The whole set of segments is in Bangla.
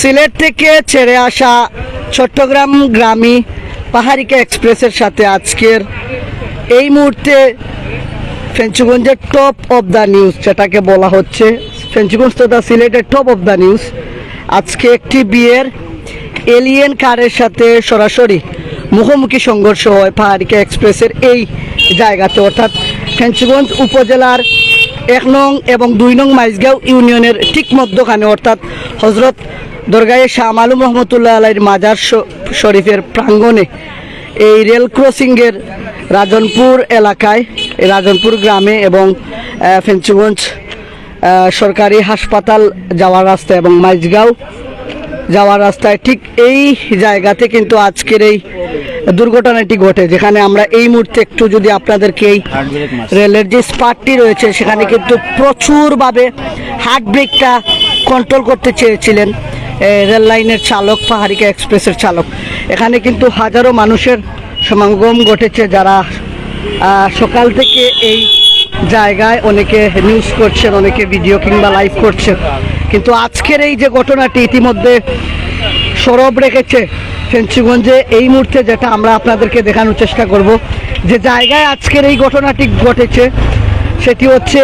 সিলেট থেকে ছেড়ে আসা চট্টগ্রাম গ্রামী পাহাড়িকা এক্সপ্রেসের সাথে আজকের এই মুহূর্তে ফেঞ্চুগঞ্জের টপ অফ দ্য নিউজ যেটাকে বলা হচ্ছে। ফেঞ্চুগঞ্জ তথা সিলেটের টপ অফ দ্য নিউজ আজকে একটি বিয়ের এলিয়েন কারের সাথে সরাসরি মুখোমুখি সংঘর্ষ হয় পাহাড়িকা এক্সপ্রেসের এই জায়গাতে। অর্থাৎ ফেঞ্চুগঞ্জ উপজেলার এক নং এবং দুই নং মাইজগাঁও ইউনিয়নের ঠিক মধ্যখানে। অর্থাৎ হজরত দরগাহে শাহ আলম রহমতুল্লাহ আলাইর মাজার শরীফের প্রাঙ্গণে এই রেল ক্রসিংয়ের রাজনপুর এলাকায় রাজনপুর গ্রামে এবং ফেঞ্চুগঞ্জ সরকারি হাসপাতাল যাওয়ার রাস্তা এবং মাইজগাঁও যাওয়ার রাস্তায় ঠিক এই জায়গাতে কিন্তু আজকের এই দুর্ঘটনাটি ঘটে, যেখানে আমরা এই মুহূর্তে একটু যদি আপনাদেরকে এই রেলের যে স্পাটটি রয়েছে, সেখানে কিন্তু প্রচুরভাবে হার্ট ব্রেকটা কন্ট্রোল করতে চেয়েছিলেন রেল লাইনের চালক, পাহাড়িকা এক্সপ্রেসের চালক। এখানে কিন্তু হাজারো মানুষের সমাগম ঘটেছে যারা সকাল থেকে এই জায়গায় অনেকে নিউজ করছেন, অনেকে ভিডিও কিংবা লাইভ করছেন। কিন্তু আজকের এই যে ঘটনাটি ইতিমধ্যে সরব রেখেছে ফেন্সিগঞ্জে, এই মুহূর্তে যেটা আমরা আপনাদেরকে দেখানোর চেষ্টা করব, যে জায়গায় আজকের এই ঘটনাটি ঘটেছে, সেটি হচ্ছে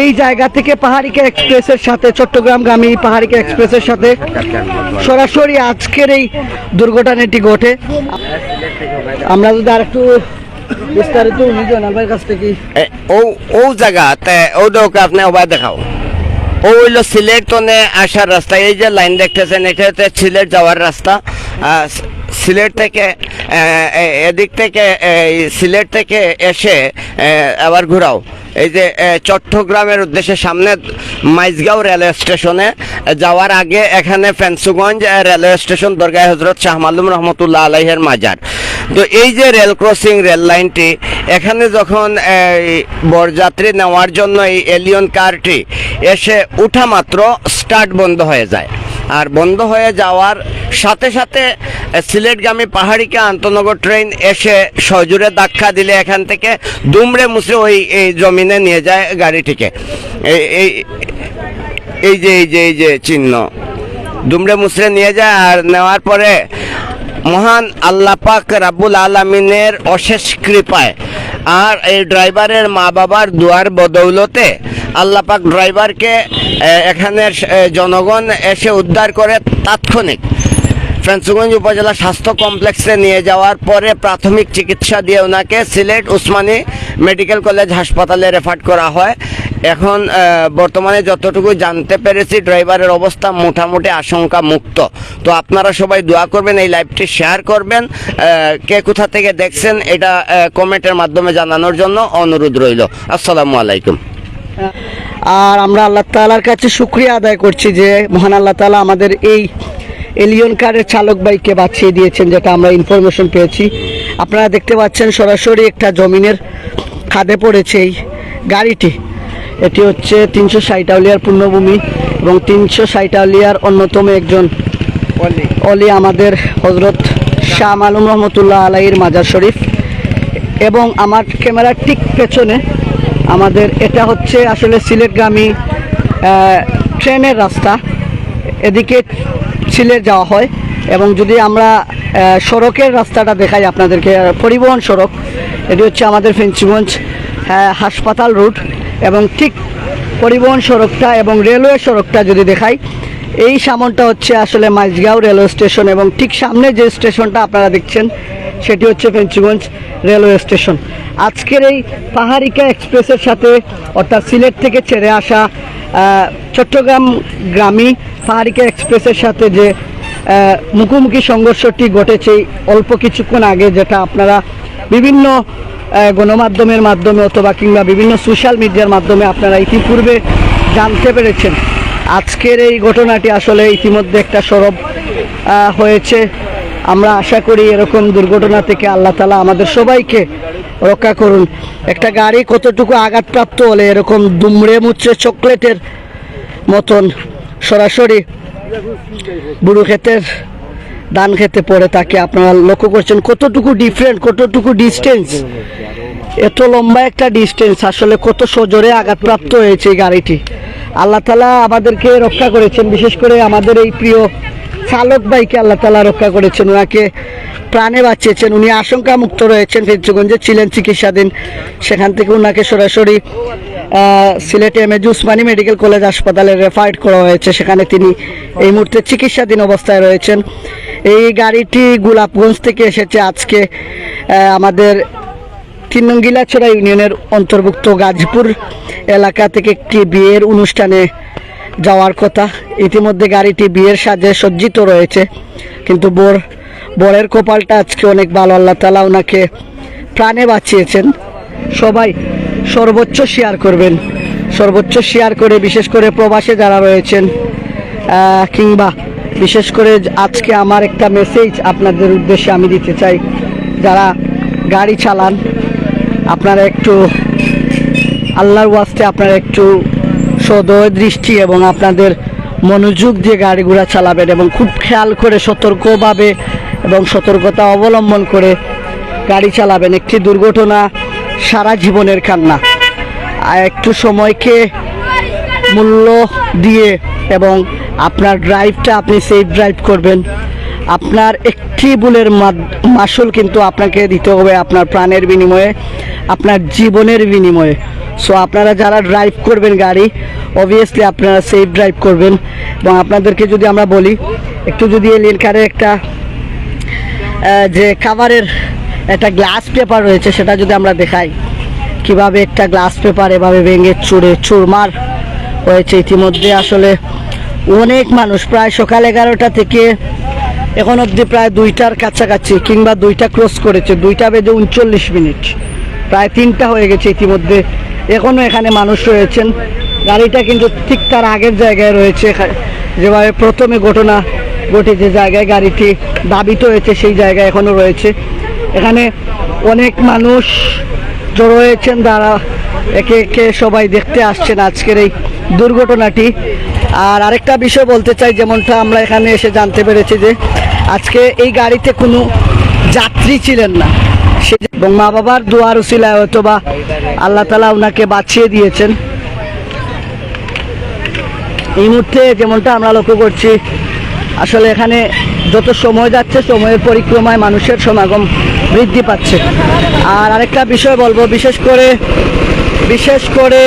এই জায়গা থেকে পাহাড়িকা এক্সপ্রেসের সাথে, চট্টগ্রামগামী পাহাড়িকা এক্সপ্রেসের সাথে সরাসরি আজকের এই দুর্ঘটনাটি ঘটে। আমরা যদি আর একটু বিস্তারিত নিজন আমার কাছ থেকে। ও ও জায়গাতে, ও দৌকে আপনি ওবা দেখাও। ও হইল সিলেট তনে আসার রাস্তা, এই যে লাইন দেখতেছেন, এটা সিলেট যাওয়ার রাস্তা। সিলেট থেকে এদিক থেকে সিলেট থেকে এসে আবার ঘোরাও। এই যে চট্টগ্রামের উদ্দেশ্যে সামনে মাইজগাঁও রেলওয়ে স্টেশনে যাওয়ার আগে এখানে ফেন্সুগঞ্জ রেলওয়ে স্টেশন, দরগাহ হজরত শাহ মালুম রহমতুল্লাহ আলাইহের মাজার। তো এই যে রেল ক্রসিং রেল লাইনটি, এখানে যখন বরযাত্রী নেওয়ার জন্য এই এলিয়ন কারটি এসে উঠা মাত্র স্টার্ট বন্ধ হয়ে যায়। আর বন্ধ হয়ে যাওয়ার সাথে সাথে সিলেটগামী পাহাড়িকে আন্তনগর ট্রেন এসে সজুরে ধাক্কা দিলে এখান থেকে দুমড়ে মুচড়ে ওই এই জমিনে নিয়ে যায় গাড়িটিকে। এই এই যে এই যে এই যে চিহ্ন। দুমড়ে মুচড়ে নিয়ে যায় আর নেওয়ার পরে মহান আল্লাহ রাবুল আলমিনের অশেষ কৃপায় আর এই ড্রাইভারের মা বাবার দুয়ার বদৌলতে আল্লাপাক ড্রাইভারকে এখানের জনগণ এসে উদ্ধার করে তাৎক্ষণিক ফ্রান্সগঞ্জ উপজেলা স্বাস্থ্য কমপ্লেক্সে নিয়ে যাওয়ার পরে প্রাথমিক চিকিৎসা দিয়ে ওনাকে সিলেট উসমানী মেডিকেল কলেজ হাসপাতালে রেফার করা হয়। এখন বর্তমানে যতটুকু জানতে পেরেছি, ড্রাইভারের অবস্থা মোটামুটি আশঙ্কা মুক্ত তো আপনারা সবাই দোয়া করবেন, এই লাইভটি শেয়ার করবেন। কে কোথা থেকে দেখছেন, এটা কমেন্টের মাধ্যমে জানানোর জন্য অনুরোধ রইল। আসসালামু আলাইকুম। আর আমরা আল্লাহ তালার কাছে শুক্রিয়া আদায় করছি যে মহান আল্লাহ তালা আমাদের এই এলিয়ন কারের চালক বাইককে বাঁচিয়ে দিয়েছেন, যেটা আমরা ইনফরমেশন পেয়েছি। আপনারা দেখতে পাচ্ছেন, সরাসরি একটা জমিনের খাদে পড়েছে এই গাড়িটি। এটি হচ্ছে তিনশো ষাটাউলিয়ার পূর্ণভূমি এবং তিনশো ষাটাউলিয়ার অন্যতম একজন অলি। আমাদের হজরত শাহ আলম রহমতুল্লাহ আলাইয়ের মাজার শরীফ। এবং আমার ক্যামেরার ঠিক পেছনে আমাদের এটা হচ্ছে আসলে সিলেটগামী ট্রেনের রাস্তা। এদিকে সিলেট যাওয়া হয় এবং যদি আমরা সড়কের রাস্তাটা দেখাই আপনাদেরকে পরিবহন সড়ক এটি হচ্ছে আমাদের ফেন্সিগঞ্জ আহ, হাসপাতাল রুট। এবং ঠিক পরিবহন সড়কটা এবং রেলওয়ে সড়কটা যদি দেখাই, এই সামনটা হচ্ছে আসলে মাইজগাঁও রেলওয়ে স্টেশন এবং ঠিক সামনে যে স্টেশনটা আপনারা দেখছেন, সেটি হচ্ছে ফেঞ্চুগঞ্জ রেলওয়ে স্টেশন। আজকের এই পাহাড়িকা এক্সপ্রেসের সাথে অর্থাৎ সিলেট থেকে ছেড়ে আসা চট্টগ্রাম গ্রামী পাহাড়িকা এক্সপ্রেসের সাথে যে মুখোমুখি সংঘর্ষটি ঘটেছে অল্প কিছুক্ষণ আগে, যেটা আপনারা বিভিন্ন গণমাধ্যমের মাধ্যমে অথবা কিংবা বিভিন্ন সোশ্যাল মিডিয়ার মাধ্যমে আপনারা ইতিপূর্বে জানতে পেরেছেন। আজকের এই ঘটনাটি আসলে ইতিমধ্যে একটা সরব হয়েছে। আমরা আশা করি এরকম দুর্ঘটনা থেকে আল্লাহ তালা আমাদের সবাইকে রক্ষা করুন। একটা গাড়ি কতটুকু আঘাতপ্রাপ্ত হলে এরকম দুমড়ে মুচড়ে চকলেটের মতন সরাসরি বুড়ো ক্ষেতের ধান খেতে পড়ে তাকে আপনারা লক্ষ্য করছেন কতটুকু ডিফারেন্ট কতটুকু ডিস্টেন্স এত লম্বা একটা ডিস্টেন্স আসলে কত সজোরে আঘাতপ্রাপ্ত হয়েছে এই গাড়িটি। আল্লাহ তালা আমাদেরকে রক্ষা করেছেন, বিশেষ করে আমাদের এই প্রিয় চালক ভাইকে আল্লাহ তালা রক্ষা করেছেন। ওনাকে প্রাণে বাঁচিয়েছেন, উনি আশঙ্কা মুক্ত রয়েছেন ফেঞ্চগঞ্জে ছিলেন চিকিৎসাধীন। সেখান থেকে ওনাকে সরাসরি সিলেটে M age Osmani medical college হাসপাতালে রেফার্ড করা হয়েছে। সেখানে তিনি এই মুহূর্তে চিকিৎসাধীন অবস্থায় রয়েছেন। এই গাড়িটি গোলাপগঞ্জ থেকে এসেছে। আজকে আমাদের তিন নং ইউনিয়নের অন্তর্ভুক্ত গাজীপুর এলাকা থেকে একটি বিয়ের অনুষ্ঠানে যাওয়ার কথা। ইতিমধ্যে গাড়িটি বিয়ের সাজে সজ্জিত রয়েছে। কিন্তু বর, বরের কপালটা আজকে অনেক ভালো। আল্লাহ তালা ওনাকে প্রাণে বাঁচিয়েছেন। সবাই সর্বোচ্চ শেয়ার করবেন। সর্বোচ্চ শেয়ার করে, বিশেষ করে প্রবাসে যারা রয়েছেন কিংবা বিশেষ করে আজকে আমার একটা মেসেজ আপনাদের উদ্দেশ্যে আমি দিতে চাই। যারা গাড়ি চালান, আপনারা একটু আল্লাহর ওয়াস্তে আপনারা একটু সদয় দৃষ্টি এবং আপনাদের মনোযোগ দিয়ে গাড়িগুলো চালাবেন এবং খুব খেয়াল করে সতর্কভাবে এবং সতর্কতা অবলম্বন করে গাড়ি চালাবেন। একটি দুর্ঘটনা সারা জীবনের কান্না। একটু সময়কে মূল্য দিয়ে এবং আপনার ড্রাইভটা আপনি সেফ ড্রাইভ করবেন। আপনার একটি মাদ- মাসুল কিন্তু আপনাকে দিতে হবে আপনার প্রাণের বিনিময়ে, আপনার জীবনের বিনিময়ে। সো আপনারা যারা ড্রাইভ করবেন গাড়ি অবভিয়াসলি আপনারা সেফ ড্রাইভ করবেন। এবং আপনাদেরকে যদি আমরা বলি, একটু যদি এলিয়েন কারের একটা যে কাভারের একটা গ্লাস পেপার রয়েছে, সেটা যদি আমরা দেখাই। কীভাবে একটা গ্লাস পেপার এভাবে ভেঙে চুড়ে চুরমার হয়েছে ইতিমধ্যে। আসলে অনেক মানুষ, প্রায় সকাল এগারোটা থেকে এখন অবধি প্রায় দুইটার কাছাকাছি, কিংবা দুইটা ক্রস করেছে, দুইটা বেজে উনচল্লিশ মিনিট। প্রায় তিনটা হয়ে গেছে ইতিমধ্যে। এখনও এখানে মানুষ রয়েছেন। গাড়িটা কিন্তু ঠিক তার আগের জায়গায় রয়েছে। যেভাবে প্রথমে ঘটনা ঘটে যে জায়গায় গাড়িটি দাবিত হয়েছে, সেই জায়গায় এখনও রয়েছে। এখানে অনেক মানুষ জড়ো হয়েছেন, যারা একে একে সবাই দেখতে আসছেন আজকের এই দুর্ঘটনাটি। আর আরেকটা বিষয় বলতে চাই, যেমনটা আমরা এখানে এসে জানতে পেরেছি যে আজকে এই গাড়িতে কোনো যাত্রী ছিলেন না। সে এবং মা বাবার দোয়ার উসিলায় হয়তো বা আল্লাহ তালা ওনাকে বাঁচিয়ে দিয়েছেন। এই মুহূর্তে যেমনটা আমরা লক্ষ্য করছি আসলে এখানে যত সময় যাচ্ছে, সময়ের পরিক্রমায় মানুষের সমাগম বৃদ্ধি পাচ্ছে। আর আরেকটা বিষয় বলব, বিশেষ করে বিশেষ করে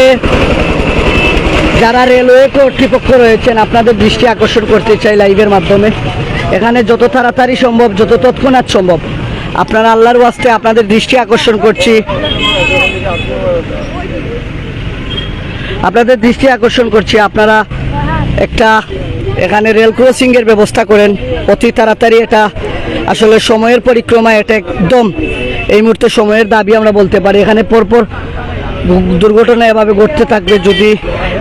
যারা রেলওয়ে কর্তৃপক্ষ রয়েছেন, আপনাদের দৃষ্টি আকর্ষণ করতে চাই লাইভের মাধ্যমে। এখানে যত তাড়াতাড়ি সম্ভব, যত তৎক্ষণাৎ সম্ভব, আপনারা আল্লাহর ওয়াস্তে আপনাদের দৃষ্টি আকর্ষণ করছি। আপনাদের দৃষ্টি আকর্ষণ করছি, আপনারা একটা এখানে রেল ক্রসিংয়ের ব্যবস্থা করেন। অতি তাড়াতাড়ি এটা আসলে সময়ের পরিক্রমা, এটা একদম এই মুহূর্তে সময়ের দাবি আমরা বলতে পারি। এখানে পরপর দুর্ঘটনা এভাবে ঘটতে থাকবে যদি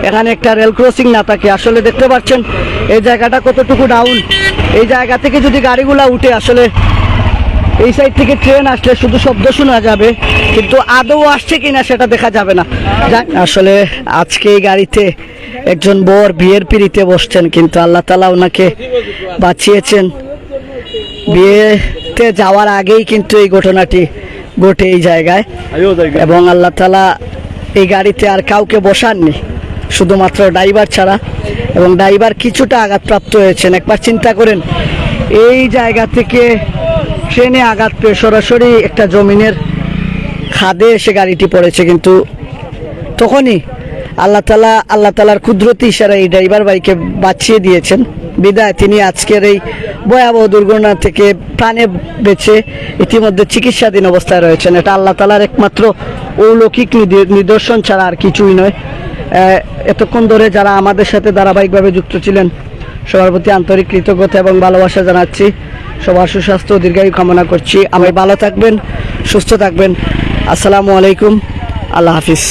এখানে একটা রেল ক্রসিং না থাকে। আসলে দেখতে পাচ্ছেন, এই জায়গাটা কতটুকু ডাউন এই জায়গা থেকে যদি গাড়িগুলা উঠে, আসলে এই সাইড থেকে ট্রেন আসলে শুধু শব্দ শোনা যাবে কিন্তু আদৌ আসছে কিনা সেটা দেখা যাবে না। আসলে আজকে এই গাড়িতে একজন বর বিয়ের পিড়িতে বসছেন কিন্তু আল্লাহ তালা ওনাকে বাঁচিয়েছেন। বিয়েতে যাওয়ার আগেই কিন্তু এই ঘটনাটি ঘটে এই জায়গায়। এবং আল্লাহ তালা এই গাড়িতে আর কাউকে বসাননি শুধুমাত্র ড্রাইভার ছাড়া। এবং ড্রাইভার কিছুটা আঘাতপ্রাপ্ত হয়েছেন। একবার চিন্তা করেন এই জায়গা থেকে ট্রেনে আঘাত পেয়ে সরাসরি একটা জমিনের খাদে এসে গাড়িটি পড়েছে, কিন্তু তখনই আল্লাহ তালা, আল্লাহ তালার কুদরতি ইশারা এই ড্রাইভার ভাইকে বাঁচিয়ে দিয়েছেন। বিদায়, তিনি আজকের এই ভয়াবহ দুর্ঘটনা থেকে প্রাণে বেঁচে ইতিমধ্যে চিকিৎসাধীন অবস্থায় রয়েছেন। এটা আল্লাহ তালার একমাত্র অলৌকিক নিদে- নিদর্শন ছাড়া আর কিছুই নয়। এতক্ষণ ধরে যারা আমাদের সাথে ধারাবাহিকভাবে যুক্ত ছিলেন, সবার প্রতি আন্তরিক কৃতজ্ঞতা এবং ভালোবাসা জানাচ্ছি। সবার সুস্বাস্থ্য দীর্ঘায়ু কামনা করছি। আমি ভালো থাকবেন সুস্থ থাকবেন। আসসালামু আলাইকুম। আল্লাহ হাফিজ।